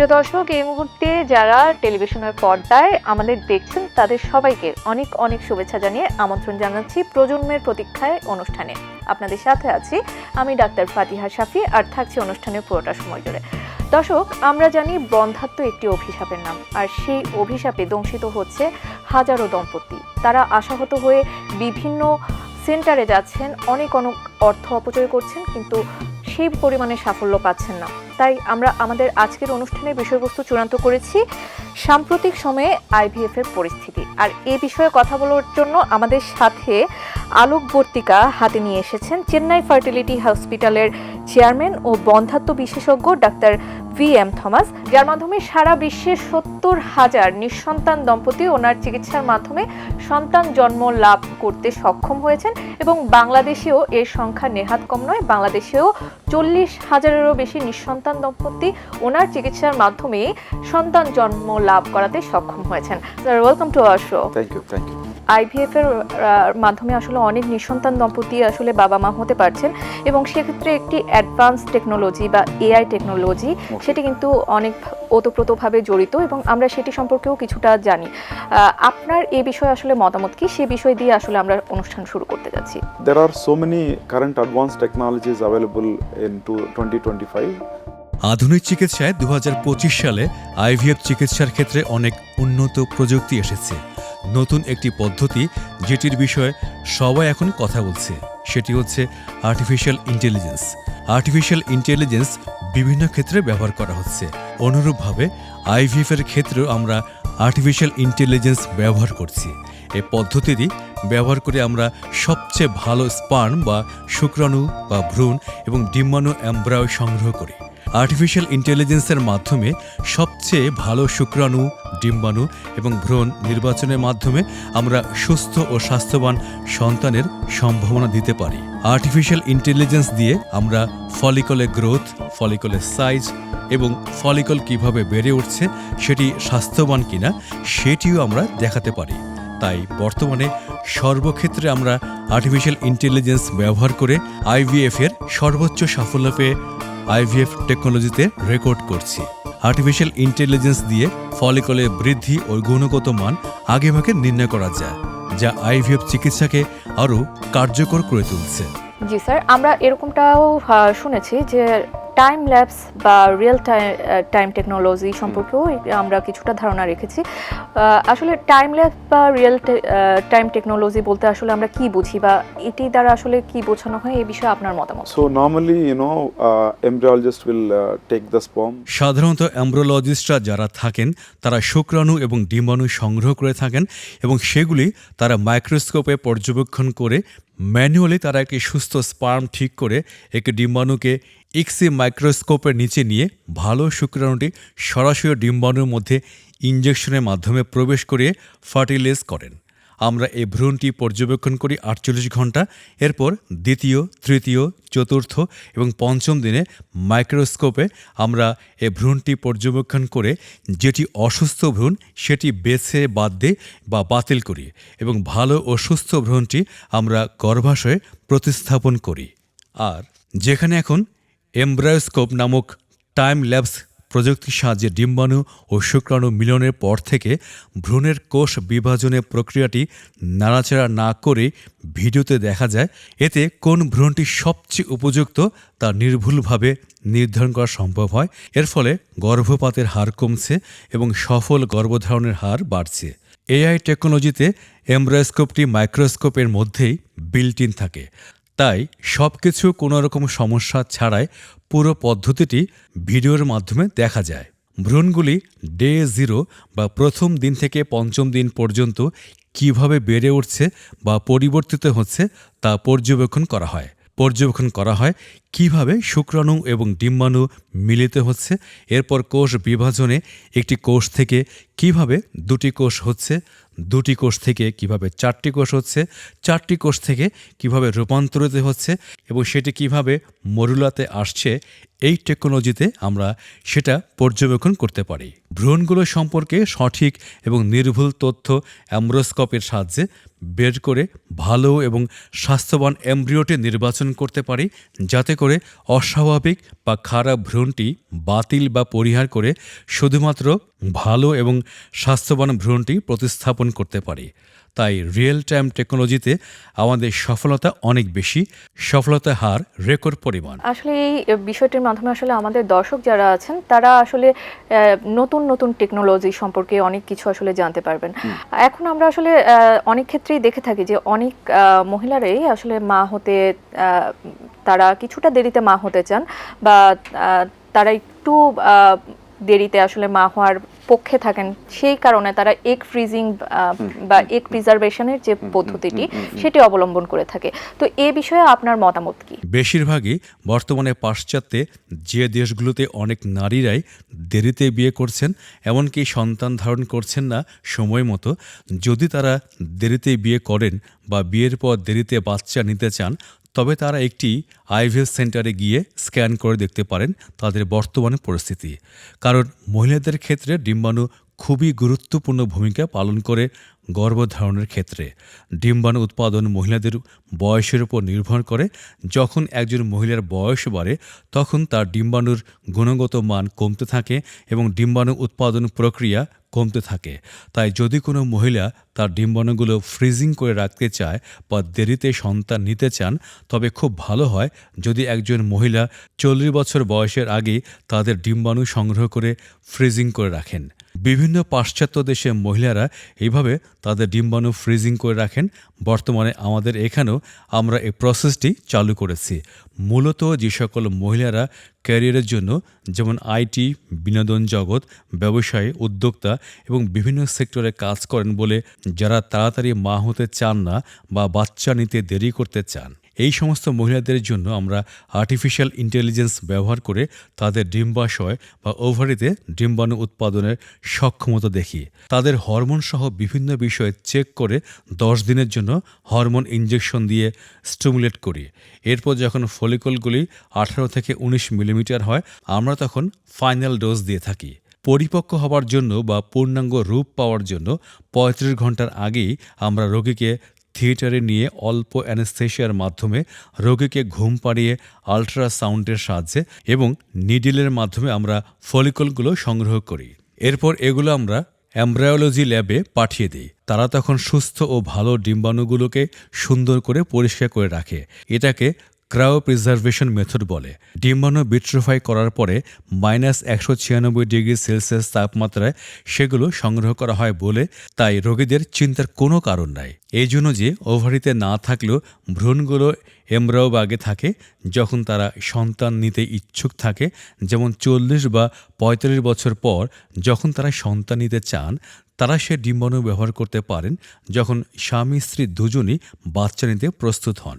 প্রিয় দর্শক, এই মুহূর্তে যারা টেলিভিশনের পর্দায় আমাদের দেখছেন, তাদের সবাইকে অনেক অনেক শুভেচ্ছা জানিয়ে আমন্ত্রণ জানাচ্ছি প্রজন্মের প্রতীক্ষায় অনুষ্ঠানে। আপনাদের সাথে আছি আমি ডাক্তার ফাতিহা শাফি আর থাকছি অনুষ্ঠানের পুরোটা সময় জুড়ে। দর্শক, আমরা জানি বন্ধাত্ম একটি অভিশাপের নাম, আর সেই অভিশাপে দংশিত হচ্ছে হাজারো দম্পতি। তারা আশাহত হয়ে বিভিন্ন সেন্টারে যাচ্ছেন, অনেক অনেক অর্থ অপচয় করছেন, কিন্তু সেই পরিমাণে সাফল্য পাচ্ছেন না। তাই আমরা আমাদের আজকের অনুষ্ঠানের বিষয়বস্তু চূড়ান্ত করেছি সাম্প্রতিক সময়ে আইভিএফ এর পরিস্থিতি। আর এ বিষয়ে কথা বলার জন্য আমাদের সাথে আলোকবর্তিকা হাতে নিয়ে এসেছেন চেন্নাই ফার্টিলিটি হসপিটালের চেয়ারম্যান ও বন্ধাত্ম বিশেষজ্ঞ ডাক্তার ভি এম থমাস। যার মাধ্যমে সারা বিশ্বে সত্তর হাজার নিঃসন্তান দম্পতি ওনার চিকিৎসার মাধ্যমে সন্তান জন্ম লাভ করতে সক্ষম হয়েছেন এবং বাংলাদেশেও এর সংখ্যা নেহাত কম নয়। বাংলাদেশেও চল্লিশ হাজারেরও বেশি নিঃসন্তান দম্পতি ওনার চিকিৎসার মাধ্যমে সন্তান জন্ম লাভ করাতে সক্ষম হয়েছেন। Welcome to our show thank you thank you IVF এর মাধ্যমে আসলে অনেক নিঃসন্তান দম্পতি আসলে বাবা মা হতে পারছেন এবং সেক্ষেত্রে একটি অ্যাডভান্স টেকনোলজি বা এআই টেকনোলজি সেটি কিন্তু অনেক ওতপ্রোতভাবে জড়িত এবং আমরা সেটি সম্পর্কেও কিছুটা জানি। আপনার এই বিষয়ে আসলে মতামত কি? সে বিষয় দিয়ে আসলে আমরা অনুষ্ঠান শুরু করতে যাচ্ছি। There are so many current advanced technologies available in to- 2025. আধুনিক চিকিৎসায় দু হাজার পঁচিশ সালে আইভিএফ চিকিৎসার ক্ষেত্রে অনেক উন্নত প্রযুক্তি এসেছে। নতুন একটি পদ্ধতি যেটির বিষয়ে সবাই এখন কথা বলছে। সেটি হচ্ছে আর্টিফিশিয়াল ইন্টেলিজেন্স আর্টিফিশিয়াল ইন্টেলিজেন্স বিভিন্ন ক্ষেত্রে ব্যবহার করা হচ্ছে। অনুরূপভাবে আইভিএফ এর ক্ষেত্রেও আমরা আর্টিফিশিয়াল ইন্টেলিজেন্স ব্যবহার করছি। এই পদ্ধতিটি ব্যবহার করে আমরা সবচেয়ে ভালো স্পার্ম বা শুক্রাণু বা ভ্রূণ এবং ডিম্বাণু অ্যাম্ব্রায় সংগ্রহ করি। আর্টিফিশিয়াল ইন্টেলিজেন্সের মাধ্যমে সবচেয়ে ভালো শুক্রাণু, ডিম্বাণু এবং ভ্রণ নির্বাচনের মাধ্যমে আমরা সুস্থ ও স্বাস্থ্যবান সন্তানের সম্ভাবনা দিতে পারি। আর্টিফিশিয়াল ইন্টেলিজেন্স দিয়ে আমরা ফলিকলের গ্রোথ ফলিকলের সাইজ এবং ফলিকল কীভাবে বেড়ে উঠছে সেটি স্বাস্থ্যবান কিনা সেটিও আমরা দেখাতে পারি। তাই বর্তমানে সর্বক্ষেত্রে আমরা আর্টিফিশিয়াল ইন্টেলিজেন্স ব্যবহার করে আইভিএফ এর সর্বোচ্চ সাফল্য পেয়ে আইভিএফ টেকনোলজিতে রেকর্ড করছি। আর্টিফিশিয়াল ইন্টেলিজেন্স দিয়ে ফলিকলের বৃদ্ধি ও গুণগত মান আগেভাগে নির্ণয় করা যায়, যা আইভিএফ চিকিৎসাকে আরও কার্যকর করে তুলছে। জি স্যার, আমরা এরকমটাও শুনেছি যে টাইম ল্যাপস বা রিয়েল টাইম টেকনোলজি সম্পর্কেও আমরা কিছুটা ধারণা রেখেছি। আসলে টাইম ল্যাপস বা রিয়েল টাইম টেকনোলজি বলতে আসলে আমরা কি বুঝি বা এটি দ্বারা আসলে কি বোঝানো হয় এই বিষয়ে আপনার মতামত? So normally, you know uh, will take the the সাধারণত অ্যাম্ব্রোলজিস্টরা যারা থাকেন তারা শুক্রাণু এবং ডিম্বাণু সংগ্রহ করে থাকেন এবং সেগুলি তারা মাইক্রোস্কোপে পর্যবেক্ষণ করে ম্যানুয়ালি তারা একটি সুস্থ স্পার্ম ঠিক করে একটি ডিম্বাণুকে ইক্সি মাইক্রোস্কোপের নিচে নিয়ে ভালো শুক্রাণুটি সরাসরি ডিম্বাণুর মধ্যে ইঞ্জেকশনের মাধ্যমে প্রবেশ করিয়ে ফার্টিলাইজ করেন। আমরা এই ভ্রূণটি পর্যবেক্ষণ করি আটচল্লিশ ঘণ্টা, এরপর দ্বিতীয়, তৃতীয়, চতুর্থ এবং পঞ্চম দিনে মাইক্রোস্কোপে আমরা এই ভ্রূণটি পর্যবেক্ষণ করে যেটি অসুস্থ ভ্রূণ সেটি বেছে, বাদ দিই বা বাতিল করি এবং ভালো ও সুস্থ ভ্রূণটি আমরা গর্ভাশয়ে প্রতিস্থাপন করি। আর যেখানে এখন এমব্রায়োস্কোপ নামক টাইম ল্যাবস প্রযুক্তির সাহায্যে ডিম্বাণু ও শুক্রাণু মিলনের পর থেকে ভ্রূণের কোষ বিভাজনের প্রক্রিয়াটি নাড়াচাড়া না করে ভিডিওতে দেখা যায়, এতে কোন ভ্রূণটি সবচেয়ে উপযুক্ত তা নির্ভুলভাবে নির্ধারণ করা সম্ভব হয়। এর ফলে গর্ভপাতের হার কমছে এবং সফল গর্ভধারণের হার বাড়ছে। এআই টেকনোলজিতে এমব্রায়োস্কোপটি মাইক্রোস্কোপের মধ্যেই বিল্ট ইন থাকে। তাই সব কিছু কোনো রকম সমস্যা ছাড়াই পুরো পদ্ধতিটি ভিডিওর মাধ্যমে দেখা যায়। ভ্রূণগুলি ডে জিরো বা প্রথম দিন থেকে পঞ্চম দিন পর্যন্ত কীভাবে বেড়ে উঠছে বা পরিবর্তিত হচ্ছে তা পর্যবেক্ষণ করা হয়। পর্যবেক্ষণ করা হয় কীভাবে শুক্রাণু এবং ডিম্বাণু মিলিত হচ্ছে? এরপর কোষ বিভাজনে একটি কোষ থেকে কীভাবে দুটি কোষ হচ্ছে? দুটি কোষ থেকে কীভাবে চারটি কোষ হচ্ছে? চারটি কোষ থেকে কীভাবে রূপান্তরিত হচ্ছে? এবং সেটি কীভাবে মরুলাতে আসছে? এই টেকনোলজিতে আমরা সেটা পর্যবেক্ষণ করতে পারি। ভ্রূণগুলো সম্পর্কে সঠিক এবং নির্ভুল তথ্য অ্যাম্ব্রোস্কোপের সাহায্যে বের করে ভালো এবং স্বাস্থ্যবান এমব্রিওটি নির্বাচন করতে পারি, যাতে করে অস্বাভাবিক বা খারাপ ভ্রণটি বাতিল বা পরিহার করে শুধুমাত্র ভালো এবং স্বাস্থ্যবান ভ্রূণটি প্রতিস্থাপন করতে পারি। তাই রিয়েল টাইম টেকনোলজিতে আমাদের সফলতা অনেক বেশি সফলতার হার রেকর্ড পরিমাণ। আসলে এই বিষয়টির মাধ্যমে আসলে আমাদের দর্শক যারা আছেন তারা আসলে নতুন নতুন টেকনোলজি সম্পর্কে অনেক কিছু আসলে জানতে পারবেন। এখন আমরা আসলে অনেক ক্ষেত্রেই দেখে থাকি যে অনেক মহিলারাই আসলে মা হতে তারা কিছুটা দেরিতে মা হতে চান বা তারা একটু আহ, দেরিতে আসলে মা হওয়ার পক্ষে থাকেন সেই কারণে তারা এগ ফ্রিজিং বা এগ প্রিজার্ভেশনের যে পদ্ধতিটি সেটি অবলম্বন করে থাকে। তো এ বিষয়ে আপনার মতামত কি? বেশিরভাগই বর্তমানে পাশ্চাত্যে যে দেশগুলোতে অনেক নারীরাই দেরিতে বিয়ে করছেন এমনকি সন্তান ধারণ করছেন না সময় মতো যদি তারা দেরিতে বিয়ে করেন বা বিয়ের পর দেরিতে বাচ্চা নিতে চান তবে তারা একটি আইভিএস সেন্টারে গিয়ে স্ক্যান করে দেখতে পারেন তাদের বর্তমান পরিস্থিতি। কারণ মহিলাদের ক্ষেত্রে ডিম্বাণু খুবই গুরুত্বপূর্ণ ভূমিকা পালন করে গর্ভধারণের ক্ষেত্রে ডিম্বাণু উৎপাদন মহিলাদের বয়সের উপর নির্ভর করে। যখন একজন মহিলার বয়স বাড়ে, তখন তার ডিম্বাণুর গুণগত মান কমতে থাকে এবং ডিম্বাণু উৎপাদন প্রক্রিয়া কমতে থাকে। তাই যদি কোনো মহিলা তার ডিম্বাণুগুলো ফ্রিজিং করে রাখতে চায় বা দেরিতে সন্তান নিতে চান, তবে খুব ভালো হয় যদি একজন মহিলা চল্লিশ বছর বয়সের আগে তাদের ডিম্বাণু সংগ্রহ করে ফ্রিজিং করে রাখেন। বিভিন্ন পাশ্চাত্য দেশে মহিলারা এইভাবে তাদের ডিম্বাণু ফ্রিজিং করে রাখেন। বর্তমানে আমাদের এখানেও আমরা এই প্রসেসটি চালু করেছি। মূলত যে সকল মহিলারা ক্যারিয়ারের জন্য, যেমন আইটি, বিনোদন জগৎ, ব্যবসায়ী, উদ্যোক্তা এবং বিভিন্ন সেক্টরে কাজ করেন বলে যারা তাড়াতাড়ি মা হতে চান না বা বাচ্চা নিতে দেরি করতে চান এই সমস্ত মহিলাদের জন্য আমরা আর্টিফিশিয়াল ইন্টেলিজেন্স ব্যবহার করে তাদের ডিম্বাশয় বা ওভারিতে ডিম্বাণু উৎপাদনের সক্ষমতা দেখি। তাদের হরমোন সহ বিভিন্ন বিষয়ে চেক করে দশ দিনের জন্য হরমোন ইঞ্জেকশন দিয়ে স্টিমুলেট করি। এরপর যখন ফলিকলগুলি আঠারো থেকে উনিশ মিলিমিটার হয়, আমরা তখন ফাইনাল ডোজ দিয়ে থাকি। পরিপক্ক হবার জন্য বা পূর্ণাঙ্গ রূপ পাওয়ার জন্য পঁয়ত্রিশ ঘণ্টার আগেই আমরা রোগীকে থিয়েটারে নিয়ে অল্প অ্যানেস্থেশিয়ার মাধ্যমে রোগীকে ঘুম পাড়িয়ে আল্ট্রাসাউন্ডের সাহায্যে এবং নিডিলের মাধ্যমে আমরা ফলিকলগুলো সংগ্রহ করি। এরপর এগুলো আমরা অ্যাম্ব্রায়োলজি ল্যাবে পাঠিয়ে দিই। তারা তখন সুস্থ ও ভালো ডিম্বাণুগুলোকে সুন্দর করে পরিষ্কার করে রাখে। এটাকে ক্রাও প্রিজার্ভেশন মেথড বলে। ডিম্বাণু বিট্রোফাই করার পরে মাইনাস একশো ছিয়ানব্বই ডিগ্রি সেলসিয়াস তাপমাত্রায় সেগুলো সংগ্রহ করা হয় বলে তাই রোগীদের চিন্তার কোনো কারণ নাই। এই জন্য যে ওভারিতে না থাকলেও ভ্রূণগুলো এমব্রাও বাগে থাকে, যখন তারা সন্তান নিতে ইচ্ছুক থাকে, যেমন চল্লিশ বা পঁয়তাল্লিশ বছর পর যখন তারা সন্তান নিতে চান, তারা সে ডিম্বাণু ব্যবহার করতে পারেন যখন স্বামী স্ত্রী দুজনই বাচ্চা নিতে প্রস্তুত হন।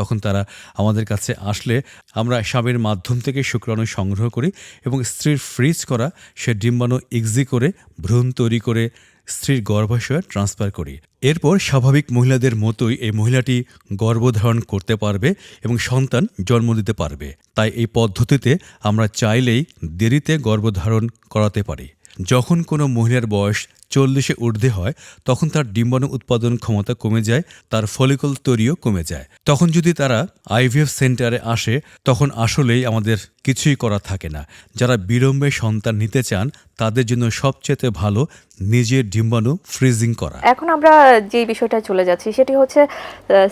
তখন তারা আমাদের কাছে আসলে আমরা স্বামীর মাধ্যম থেকে শুক্রাণু সংগ্রহ করি এবং স্ত্রীর ফ্রিজ করা সে ডিম্বাণু ইগজি করে ভ্রূণ তৈরি করে স্ত্রীর গর্ভাশয়ে ট্রান্সফার করি। এরপর স্বাভাবিক মহিলাদের মতোই এই মহিলাটি গর্ভধারণ করতে পারবে এবং সন্তান জন্ম দিতে পারবে। তাই এই পদ্ধতিতে আমরা চাইলেই দেরিতে গর্ভধারণ করাতে পারি। যখন কোনো মহিলার বয়স চল্লিশে ঊর্ধ্বে হয়, তখন তার ডিম্বাণু উৎপাদন ক্ষমতা কমে যায়, তার ফলিকল তৈরিও কমে যায়। তখন যদি তারা আইভিএফ সেন্টারে আসে, তখন আসলেই আমাদের কিছুই করা থাকে না। যারা বিলম্বে সন্তান নিতে চান, তাদের জন্য সবচেয়ে ভালো নিজের ডিম্বাণু ফ্রিজিং করা। এখন আমরা যে বিষয়টা চলে যাচ্ছি সেটি হচ্ছে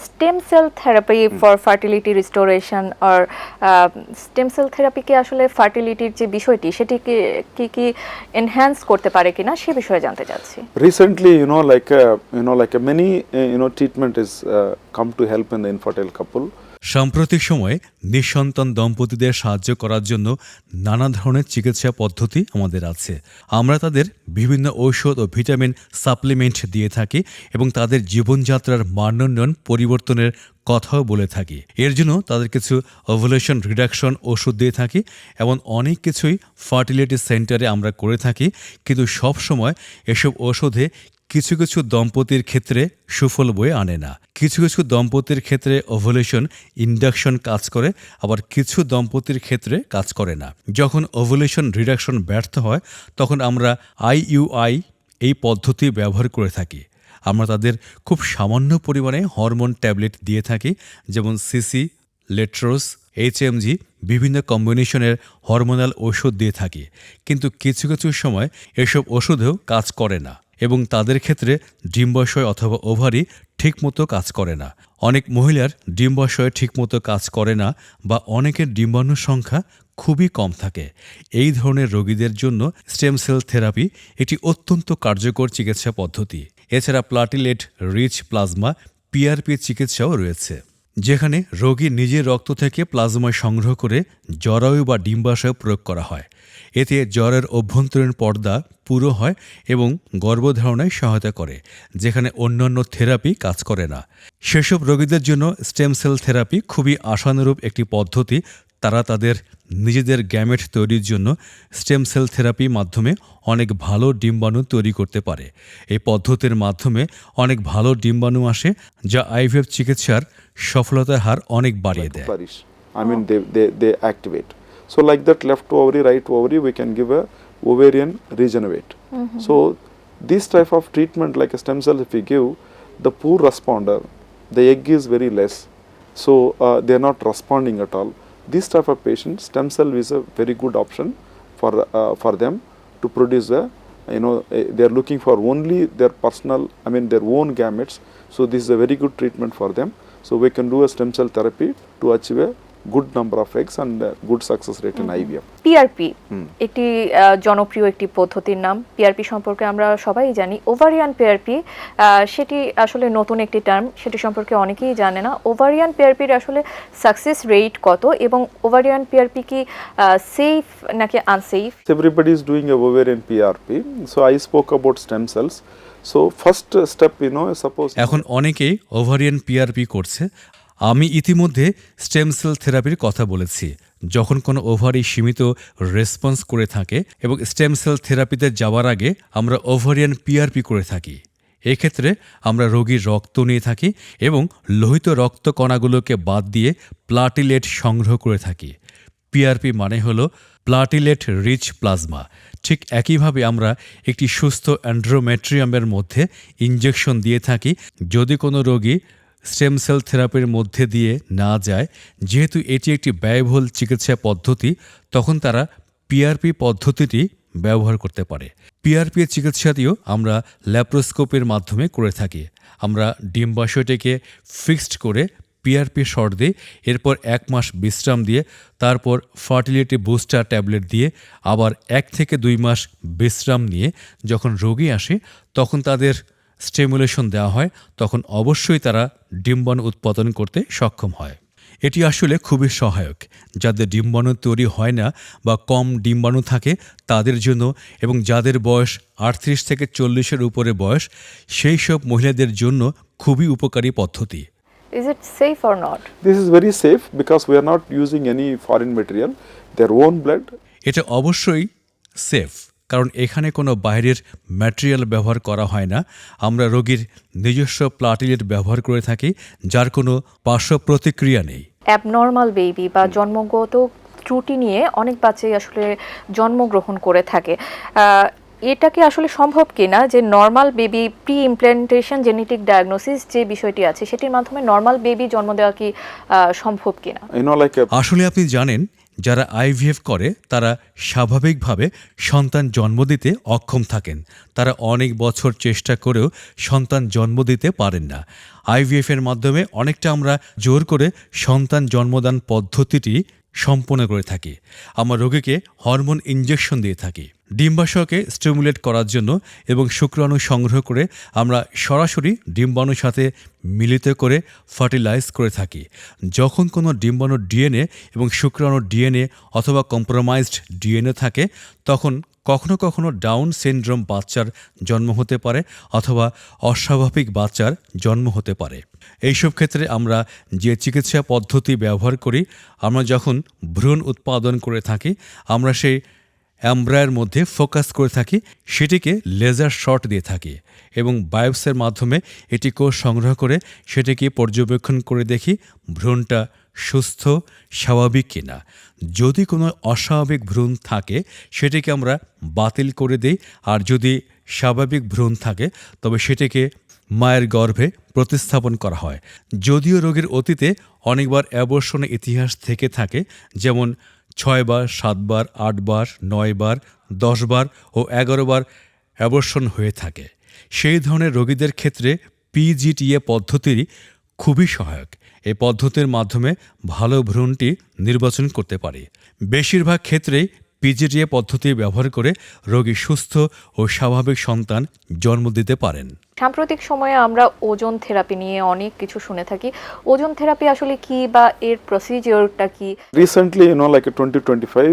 stem cell therapy for fertility restoration R stem cell থেরাপিকে আসলে ফার্টিলিটির যে বিষয়টি সেটি কি- কি এনহ্যান্স করতে পারে কিনা সে বিষয়ে জানতে চাচ্ছি। Recently, you know, like uh, you know, like uh, many uh, you know treatment is uh, come to help সাম্প্রতিক সময়ে নিঃসন্তান দম্পতিদের সাহায্য করার জন্য নানা ধরনের চিকিৎসা পদ্ধতি আমাদের আছে। আমরা তাদের বিভিন্ন ঔষধ ও ভিটামিন সাপ্লিমেন্ট দিয়ে থাকি এবং তাদের জীবনযাত্রার মানোন্নয়ন পরিবর্তনের কথাও বলে থাকি। এর জন্য তাদের কিছু ওভুলেশন রিডাকশন ওষুধ দিয়ে থাকি এমন অনেক কিছুই ফার্টিলিটি সেন্টারে আমরা করে থাকি, কিন্তু সব সময় এসব ওষুধে কিছু কিছু দম্পতির ক্ষেত্রে সুফল বয়ে আনে না। কিছু কিছু দম্পতির ক্ষেত্রে ওভুলেশন ইন্ডাকশন কাজ করে, আবার কিছু দম্পতির ক্ষেত্রে কাজ করে না। যখন ওভুলেশন রিডাকশন ব্যর্থ হয়, তখন আমরা আইইউআই এই পদ্ধতি ব্যবহার করে থাকি। আমরা তাদের খুব সামান্য পরিমাণে হরমোন ট্যাবলেট দিয়ে থাকি, যেমন সিসি লেট্রোস এইচএমজি বিভিন্ন কম্বিনেশনের হরমোনাল ওষুধ দিয়ে থাকি। কিন্তু কিছু কিছু সময় এসব ওষুধেও কাজ করে না। এবং তাদের ক্ষেত্রে ডিম্বাশয় অথবা ওভারি ঠিকমতো কাজ করে না। অনেক মহিলার ডিম্বাশয় ঠিকমতো কাজ করে না বা অনেকের ডিম্বাণুর সংখ্যা খুবই কম থাকে। এই ধরনের রোগীদের জন্য স্টেম সেল থেরাপি একটি অত্যন্ত কার্যকর চিকিৎসা পদ্ধতি। এছাড়া প্লাটিলেট রিচ প্লাজমা, পিআরপি চিকিৎসাও রয়েছে। যেখানে রোগী নিজের রক্ত থেকে প্লাজমা সংগ্রহ করে জরায়ু বা ডিম্বাশয় প্রয়োগ করা হয়। এতে জ্বরের অভ্যন্তরীণ পর্দা পুরো হয় এবং গর্ভধারণায় সহায়তা করে, যেখানে অন্যান্য থেরাপি কাজ করে না। সেসব রোগীদের জন্য স্টেম সেল থেরাপি খুবই আশানুরূপ একটি পদ্ধতি তারা তাদের নিজেদের গ্যামেট তৈরির জন্য স্টেম সেল থেরাপি মাধ্যমে অনেক ভালো ডিম্বাণু তৈরি করতে পারে। এই পদ্ধতির মাধ্যমে অনেক ভালো ডিম্বাণু আসে যা আইভিএফ চিকিৎসার সফলতার হার অনেক বাড়িয়ে দেয়। I mean they they they activate so like that left ovary right ovary we can give a ovarian regenerate so this type of treatment like stem cell if you give the poor responder the egg is very less so they are not responding at all This type of patient, stem cell is a very good option for, uh, for them to produce a you know eh, they are looking for only their personal i mean their own gametes. So this is a very good treatment for them. So we can do a stem cell therapy to achieve a good number of eggs and uh, good success rate in ivf PRP. একটি জনপ্রিয় একটি পদ্ধতির নাম PRP সম্পর্কে আমরা সবাই জানি। Ovarian PRP সেটি আসলে নতুন একটি টার্ম সেটি সম্পর্কে অনেকেই জানে না। ওভারিয়ান পিআরপির আসলে সাকসেস রেট কত এবং ওভারিয়ান পিআরপি কি সেফ নাকি unsafe doing a ovarian prp so i spoke about stem cells. So first uh, step you know suppose এখন অনেকেই ওভারিয়ান পিআরপি করছে। আমি ইতিমধ্যে স্টেম সেল থেরাপির কথা বলেছি। যখন কোনো ওভারি সীমিত রেসপন্স করে থাকে এবং স্টেম সেল থেরাপিতে যাওয়ার আগে আমরা ওভারিয়ান পিআরপি করে থাকি। এক্ষেত্রে আমরা রোগীর রক্ত নিয়ে থাকি এবং লোহিত রক্ত কণাগুলোকে বাদ দিয়ে প্লাটিলেট সংগ্রহ করে থাকি। পিআরপি মানে হলো প্লাটিলেট রিচ প্লাজমা। ঠিক একইভাবে আমরা একটি সুস্থ অ্যান্ড্রোমেট্রিয়ামের মধ্যে ইঞ্জেকশন দিয়ে থাকি। যদি কোনো রোগী স্টেম সেল থেরাপির মধ্যে দিয়ে না যায়, যেহেতু এটি একটি ব্যয়বহুল চিকিৎসা পদ্ধতি, তখন তারা পিআরপি পদ্ধতিটি ব্যবহার করতে পারে। পিআরপি চিকিৎসাটিও আমরা ল্যাপ্রোস্কোপের মাধ্যমে করে থাকি। আমরা ডিম্বাশয়টিকে ফিক্সড করে পিআরপি শট দিই, এরপর এক মাস বিশ্রাম দিয়ে, তারপর ফার্টিলিটি বুস্টার ট্যাবলেট দিয়ে আবার এক থেকে দুই মাস বিশ্রাম নিয়ে যখন রোগী আসে, তখন তাদের স্টিমুলেশন দেওয়া হয় তখন অবশ্যই তারা ডিম্বাণু উৎপাদন করতে সক্ষম হয়। এটি আসলে খুবই সহায়ক। যাদের ডিম্বাণু তৈরি হয় না বা কম ডিম্বাণু থাকে তাদের জন্য এবং যাদের বয়স আটত্রিশ থেকে চল্লিশের উপরে বয়স সেই সব মহিলাদের জন্য খুবই উপকারী পদ্ধতি। Is it safe or not this is very safe because we are not using any foreign material their own blood. এটা অবশ্যই সেফ কারণ এখানে কোনো বাইরের ম্যাটেরিয়াল ব্যবহার করা হয় না। আমরা রোগীর নিজস্ব প্লাটিলেট ব্যবহার করে থাকি যার কোনো পার্শ্ব প্রতিক্রিয়া নেই। অ্যাবনর্মাল বেবি বা জন্মগত ত্রুটি নিয়ে অনেক বাচ্চাই আসলে জন্মগ্রহণ করে থাকে। এটা কি আসলে সম্ভব কি না যে normal baby pre implantation genetic diagnosis যে বিষয়টি আছে সেটির মাধ্যমে নর্মাল বেবি জন্ম দেওয়া কি সম্ভব কিনা? আসলে আপনি জানেন যারা আইভিএফ করে, তারা স্বাভাবিকভাবে সন্তান জন্ম দিতে অক্ষম থাকেন। তারা অনেক বছর চেষ্টা করেও সন্তান জন্ম দিতে পারেন না। আইভিএফের মাধ্যমে অনেকটা আমরা জোর করে সন্তান জন্মদান পদ্ধতিটি সম্পন্ন করে থাকি। আমার রোগীকে হরমোন ইঞ্জেকশন দিয়ে থাকি। ডিম্বাশয়কে স্টিমুলেট করার জন্য এবং শুক্রাণু সংগ্রহ করে আমরা সরাসরি ডিম্বাণুর সাথে মিলিত করে ফার্টিলাইজ করে থাকি। যখন কোনো ডিম্বাণুর ডিএনএ এবং শুক্রাণুর ডিএনএ অথবা কম্প্রোমাইজড ডিএনএ থাকে, তখন কখনো কখনো ডাউন সিনড্রোম বাচ্চার জন্ম হতে পারে অথবা অস্বাভাবিক বাচ্চার জন্ম হতে পারে। এইসব ক্ষেত্রে আমরা যে চিকিৎসা পদ্ধতি ব্যবহার করি, আমরা যখন ভ্রূণ উৎপাদন করে থাকি, আমরা সেই অ্যাম্ব্রায়ের মধ্যে ফোকাস করে থাকি, সেটিকে লেজার শট দিয়ে থাকি এবং বায়োপসের মাধ্যমে এটি কোষ সংগ্রহ করে সেটিকে পর্যবেক্ষণ করে দেখি ভ্রূণটা সুস্থ, স্বাভাবিক কিনা। যদি কোনো অস্বাভাবিক ভ্রূণ থাকে, সেটিকে আমরা বাতিল করে দিই, আর যদি স্বাভাবিক ভ্রূণ থাকে, তবে সেটিকে মায়ের গর্ভে প্রতিস্থাপন করা হয়। যদিও রোগীর অতীতে অনেকবার অ্যাবর্ষণের ইতিহাস থেকে থাকে, যেমন ছয়বার, সাতবার, আটবার, নয়বার, দশবার ও এগারোবার অ্যাবর্ষণ হয়ে থাকে। সেই ধরনের রোগীদের ক্ষেত্রে পিজিটিএ পদ্ধতিরই খুবই সহায়ক। এই পদ্ধতির মাধ্যমে ভালো ভ্রূণটি নির্বাচন করতে পারি। বেশিরভাগ ক্ষেত্রেই পিজিডিএ পদ্ধতি ব্যবহার করে রোগী সুস্থ ও স্বাভাবিক সন্তান জন্ম দিতে পারেন। সাম্প্রতিক সময়ে আমরা ওজন থেরাপি নিয়ে অনেক কিছু শুনে থাকি। ওজন থেরাপি আসলে কি বা এর প্রসিজিওরটা কি? Recently you know like 2025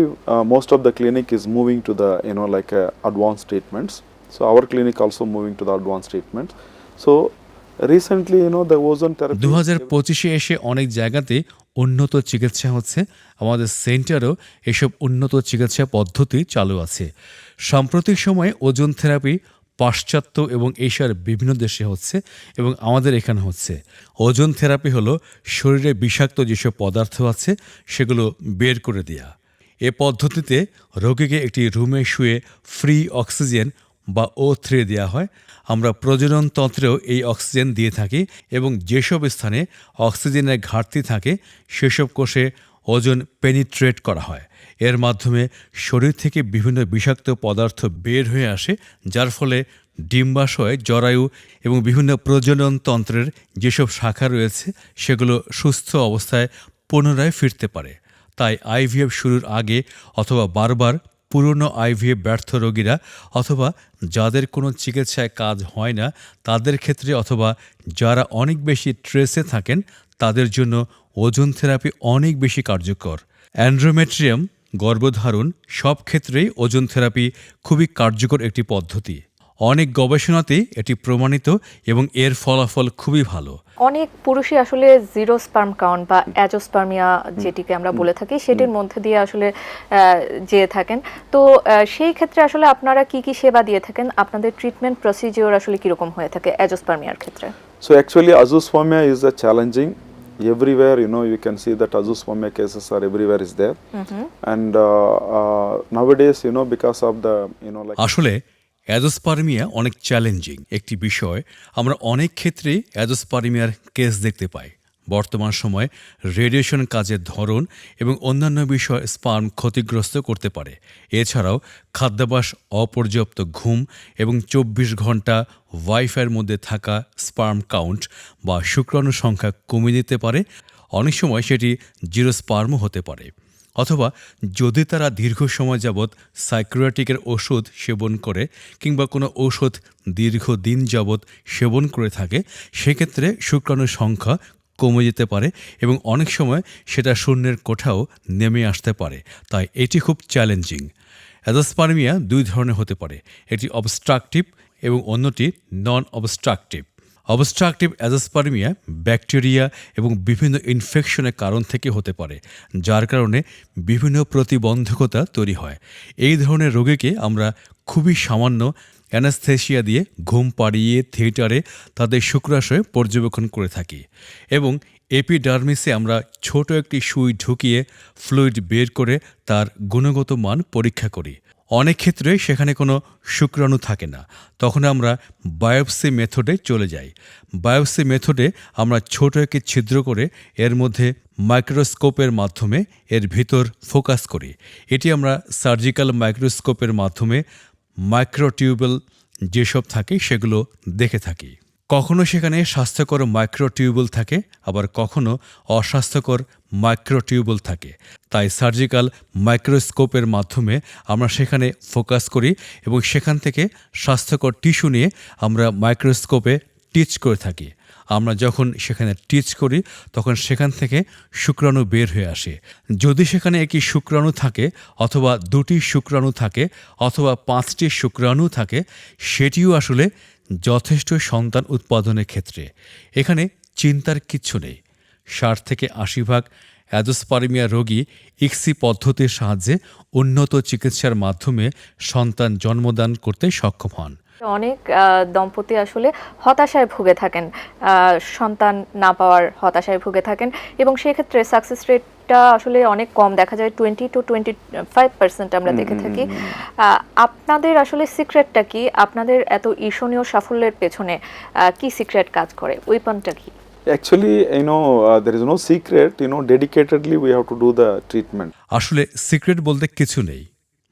most of the clinic is moving to the you know like advance treatments so our clinic also moving to the advance treatment so recently you know the ozone therapy 2025 এ এসে অনেক জায়গাতে উন্নত চিকিৎসা হচ্ছে। আমাদের সেন্টারও এসব উন্নত চিকিৎসা পদ্ধতি চালু আছে। সাম্প্রতিক সময়ে ওজন থেরাপি, পাশ্চাত্য এবং এশিয়ার বিভিন্ন দেশে হচ্ছে এবং আমাদের এখানে হচ্ছে। ওজন থেরাপি হলো শরীরে বিষাক্ত যেসব পদার্থ আছে, সেগুলো বের করে দেয়া। এ পদ্ধতিতে রোগীকে একটি রুমে শুয়ে ফ্রি অক্সিজেন বা ও থ্রি দেওয়া হয়, আমরা প্রজনন তন্ত্রেও এই অক্সিজেন দিয়ে থাকি এবং যেসব স্থানে অক্সিজেনের ঘাটতি থাকে, সেসব কোষে ওজন পেনিট্রেট করা হয়। এর মাধ্যমে শরীর থেকে বিভিন্ন বিষাক্ত পদার্থ বের হয়ে আসে, যার ফলে ডিম্বাশয়, জরায়ু এবং বিভিন্ন প্রজনন তন্ত্রের যেসব শাখা রয়েছে, সেগুলো সুস্থ অবস্থায় পুনরায় ফিরতে পারে। তাই আইভিএফ শুরুর আগে অথবা বারবার পুরনো আইভিএফ ব্যর্থ রোগীরা অথবা যাদের কোনো চিকিৎসায় কাজ হয় না, তাদের ক্ষেত্রে অথবা যারা অনেক বেশি ট্রেসে থাকেন, তাদের জন্য ওজন থেরাপি অনেক বেশি কার্যকর। অ্যান্ড্রোমেট্রিয়াম গর্ভধারণ সব ক্ষেত্রেই ওজন থেরাপি খুবই কার্যকর একটি পদ্ধতি। অনেক গবেষণাতেই এটি প্রমাণিত এবং এর ফলাফল খুবই ভালো। অনেক পুরুষই আসলে জিরো স্পার্ম কাউন্ট বা অ্যাজোস্পার্মিয়া যেটিকে আমরা বলে থাকি সেটির মধ্যে দিয়ে আসলে আহ, যেয়ে থাকেন। তো সেই ক্ষেত্রে আসলে আপনারা কি কি সেবা দিয়ে থাকেন? আপনাদের ট্রিটমেন্ট প্রসিজিওর আসলে কীরকম হয়ে থাকে অ্যাজোস্পার্মিয়ার ক্ষেত্রে? So actually, azoospermia is a challenging. Everywhere, you know, you can see that azoospermia cases are everywhere is there. And uh, uh, nowadays, you know, because of the, you know, like আসলে azoospermia অনেক challenging একটি বিষয়। আমরা অনেক ক্ষেত্রেই অ্যাজোস্পার্মিয়ার case দেখতে পাই। বর্তমান সময়ে রেডিয়েশন কাজের ধরন এবং অন্যান্য বিষয় স্পার্ম ক্ষতিগ্রস্ত করতে পারে। এছাড়াও খাদ্যাভ্যাস অপর্যাপ্ত ঘুম এবং চব্বিশ ঘণ্টা ওয়াইফাইয়ের মধ্যে থাকা স্পার্ম কাউন্ট বা শুক্রাণু সংখ্যা কমিয়ে দিতে পারে। অনেক সময় সেটি জিরো স্পার্মও হতে পারে। অথবা যদি তারা দীর্ঘ সময় যাবৎ সাইক্রিয়াটিকের ওষুধ সেবন করে কিংবা কোনো ঔষধ দীর্ঘদিন যাবৎ সেবন করে থাকে, সেক্ষেত্রে শুক্রাণুর সংখ্যা কমে যেতে পারে এবং অনেক সময় সেটা শূন্যের কোঠাও নেমে আসতে পারে। তাই এটি খুব চ্যালেঞ্জিং। অ্যাজোস্পার্মিয়া দুই ধরনের হতে পারে। একটি অবস্ট্রাকটিভ এবং অন্যটি non obstructive obstructive azoospermia, bacteria এবং বিভিন্ন ইনফেকশনের কারণ থেকে হতে পারে, যার কারণে বিভিন্ন প্রতিবন্ধকতা তৈরি হয়। এই ধরনের রোগীকে আমরা খুবই সামান্য অ্যানাস্থেসিয়া দিয়ে ঘুম পাড়িয়ে থিয়েটারে তাদের শুক্রাশয় পর্যবেক্ষণ করে থাকি এবং এপিডার্মিসে আমরা ছোট একটি সুই ঢুকিয়ে ফ্লুইড বের করে তার গুণগত মান পরীক্ষা করি। অনেক ক্ষেত্রে সেখানে কোনো শুক্রাণু থাকে না। তখন আমরা বায়োপসি মেথডে চলে যাই। বায়োপসি মেথডে আমরা ছোট একটি ছিদ্র করে এর মধ্যে মাইক্রোস্কোপের মাধ্যমে এর ভিতর ফোকাস করি। এটি আমরা সার্জিক্যাল মাইক্রোস্কোপের মাধ্যমে মাইক্রোটিউবেল যেসব থাকে সেগুলো দেখে থাকি। কখনো সেখানে স্বাস্থ্যকর মাইক্রোটিউবল থাকে, আবার কখনো অস্বাস্থ্যকর মাইক্রোটিউবল থাকে। তাই সার্জিক্যাল মাইক্রোস্কোপের মাধ্যমে আমরা সেখানে ফোকাস করি এবং সেখান থেকে স্বাস্থ্যকর টিস্যু নিয়ে আমরা মাইক্রোস্কোপে টিচ করে থাকি। আমরা যখন সেখানে টিচ করি, তখন সেখান থেকে শুক্রাণু বের হয়ে আসে। যদি সেখানে একটি শুক্রাণু থাকে, অথবা দুটি শুক্রাণু থাকে, অথবা পাঁচটি শুক্রাণু থাকে, সেটিও আসলে যথেষ্ট সন্তান উৎপাদনের ক্ষেত্রে। এখানে চিন্তার কিচ্ছু নেই। ষাট থেকে আশি ভাগ অ্যাজোস্পার্মিয়া রোগী ইক্সি পদ্ধতির সাহায্যে উন্নত চিকিৎসার মাধ্যমে সন্তান জন্মদান করতে সক্ষম হন। অনেক দম্পতি আসলে হতাশায় ভুগে থাকেন। সন্তান না পাওয়ার হতাশায় ভুগে থাকেন এবং সেক্ষেত্রে সাকসেস রেটটা আসলে অনেক কম দেখা যায় twenty two twenty five percent আমরা দেখে থাকি। আপনাদের আসলে সিক্রেটটা কি? আপনাদের এত ঈর্ষণীয় সাফল্যের পেছনে কি সিক্রেট কাজ করে? উইপনটা কি? Actually you know, there is no secret. You know, dedicatedly we have to do the treatment. আসলে সিক্রেট বলতে কিছু নেই।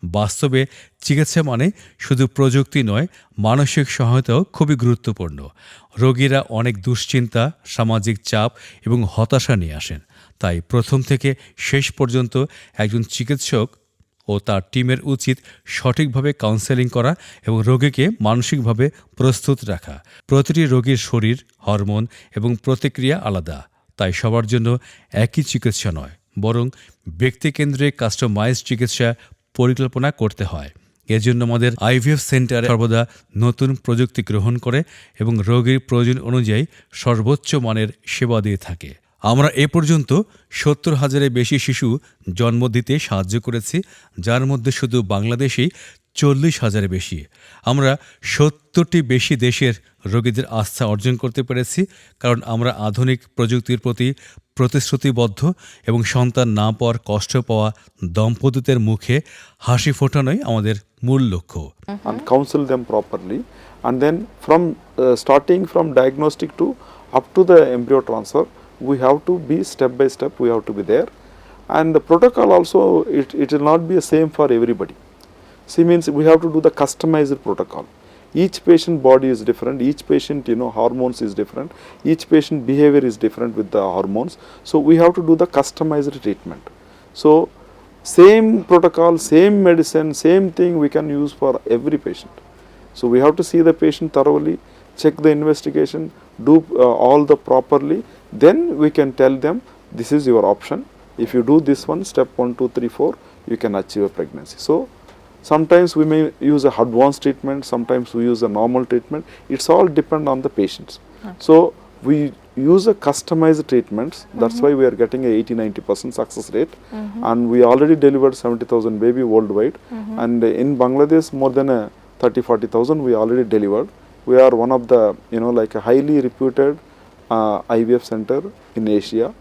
বাস্তবে চিকিৎসা মানে শুধু প্রযুক্তি নয়, মানসিক সহায়তাও খুবই গুরুত্বপূর্ণ। রোগীরা অনেক দুশ্চিন্তা, সামাজিক চাপ এবং হতাশা নিয়ে আসেন। তাই প্রথম থেকে শেষ পর্যন্ত একজন চিকিৎসক ও তার টিমের উচিত সঠিকভাবে কাউন্সেলিং করা এবং রোগীকে মানসিকভাবে প্রস্তুত রাখা। প্রতিটি রোগীর শরীর, হরমোন এবং প্রতিক্রিয়া আলাদা, তাই সবার জন্য একই চিকিৎসা নয়, বরং ব্যক্তিকেন্দ্রে কাস্টমাইজ চিকিৎসা পরিকল্পনা করতে হয়। এজন্য আমাদের আইভিএফ সেন্টার সর্বদা নতুন প্রযুক্তি গ্রহণ করে এবং রোগীর প্রয়োজন অনুযায়ী সর্বোচ্চ মানের সেবা দিয়ে থাকে। আমরা এ পর্যন্ত সত্তর হাজারের বেশি শিশু জন্ম দিতে সাহায্য করেছি, যার মধ্যে শুধু বাংলাদেশেই চল্লিশ হাজারের বেশি। আমরা সত্তরটি বেশি দেশের রোগীদের আস্থা অর্জন করতে পেরেছি, কারণ আমরা আধুনিক প্রযুক্তির প্রতি প্রতিশ্রুতিবদ্ধ এবং সন্তান না পাওয়ার কষ্ট পাওয়া দম্পতিদের মুখে হাসি ফোটানোই আমাদের মূল লক্ষ্য counsel them properly and then from uh, starting from diagnostic to up to the embryo transfer we have to be step by step we have to be there and the protocol also it, it will not be the same for everybody see means we have to do the customized protocol each patient body is different. Each patient you know hormones is different. Each patient behavior is different with the hormones. So we have to do the customized treatment. So same protocol same medicine same thing we can use for every patient. So we have to see the patient thoroughly check the investigation do uh, all the properly. Then we can tell them this is your option. If you do this one step 1 2 3 4 you can achieve a pregnancy. So sometimes we may use a advanced treatment sometimes we use a normal treatment. It's all depend on the patients. So we use a customized treatments. That's mm-hmm. why we are getting a 80 90 percent success rate. Mm-hmm. And we already delivered 70000 baby worldwide. Mm-hmm. And in bangladesh more than a 30 40000 we already delivered. We are one of the you know like a highly reputed uh, ivf center in asia.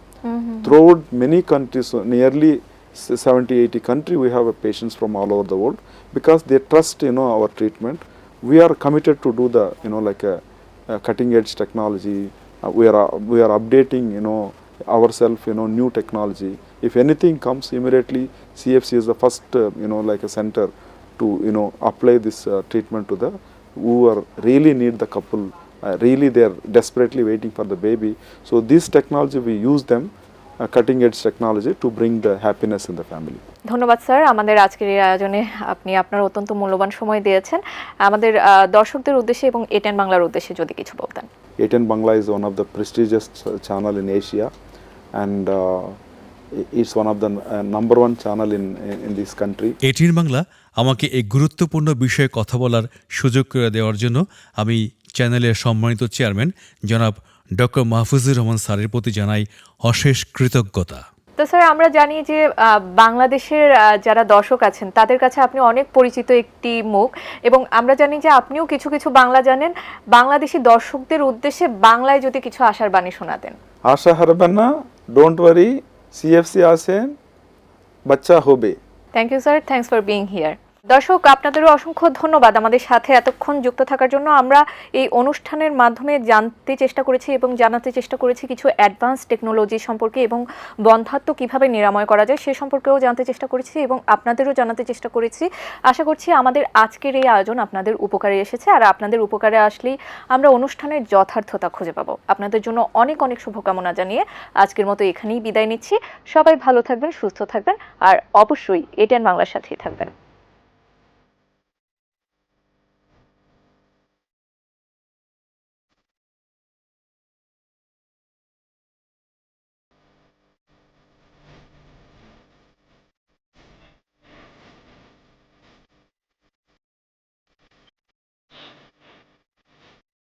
Throughout many countries nearly 70 80 country we have patients from all over the world. Because they trust you know our treatment we are committed to do the you know like a, a cutting edge technology. Uh, we are uh, we are updating you know ourselves you know new technology. If anything comes immediately cfc is the first uh, you know like a center to you know apply this uh, treatment to the who are really need the couple. Uh, really they are desperately waiting for the baby. So this technology we use them cutting edge technology to bring the happiness in the family ধন্যবাদ sir. আমাদের আজকের এই আয়োজনে আপনি আপনার অত্যন্ত মূল্যবান সময় দিয়েছেন। আমাদের দর্শকদের উদ্দেশ্যে এবং এটেন বাংলার উদ্দেশ্যে যদি কিছু বলতেন। ATN Bangla is one of the prestigious channel in Asia and it's one of the number one channel in in this country ATN Bangla আমাকে এই গুরুত্বপূর্ণ বিষয়ে কথা বলার সুযোগ করে দেওয়ার জন্য আমি চ্যানেলের সম্মানিত চেয়ারম্যান জনাব ডক্টর মাহফুজুর রহমান স্যারের প্রতি জানাই অশেষ কৃতজ্ঞতা। তো স্যার আমরা জানি যে বাংলাদেশের যারা দর্শক আছেন তাদের কাছে আপনি অনেক পরিচিত একটি মুখ এবং আমরা জানি যে আপনিও কিছু কিছু বাংলা জানেন। বাংলাদেশি দর্শকদের উদ্দেশ্যে বাংলায় যদি কিছু আশার বাণী শোনাতেন। Asha Harbana, don't worry, CFC আসেন বাচ্চা হবে। Thank you sir thanks for being here দর্শক, আপনাদেরও অসংখ্য ধন্যবাদ আমাদের সাথে এতক্ষণ যুক্ত থাকার জন্য। আমরা এই অনুষ্ঠানের মাধ্যমে জানতে চেষ্টা করেছি এবং জানাতে চেষ্টা করেছি কিছু অ্যাডভান্স টেকনোলজি সম্পর্কে এবং বন্ধাত্ম কীভাবে নিরাময় করা যায় সে সম্পর্কেও জানতে চেষ্টা করেছি এবং আপনাদেরও জানাতে চেষ্টা করেছি। আশা করছি আমাদের আজকের এই আয়োজন আপনাদের উপকারে এসেছে আর আপনাদের উপকারে আসলেই আমরা অনুষ্ঠানের যথার্থতা খুঁজে পাবো। আপনাদের জন্য অনেক অনেক শুভকামনা জানিয়ে আজকের মতো এখানেই বিদায় নিচ্ছি। সবাই ভালো থাকবেন, সুস্থ থাকবেন আর অবশ্যই এটেন বাংলার সাথেই থাকবেন।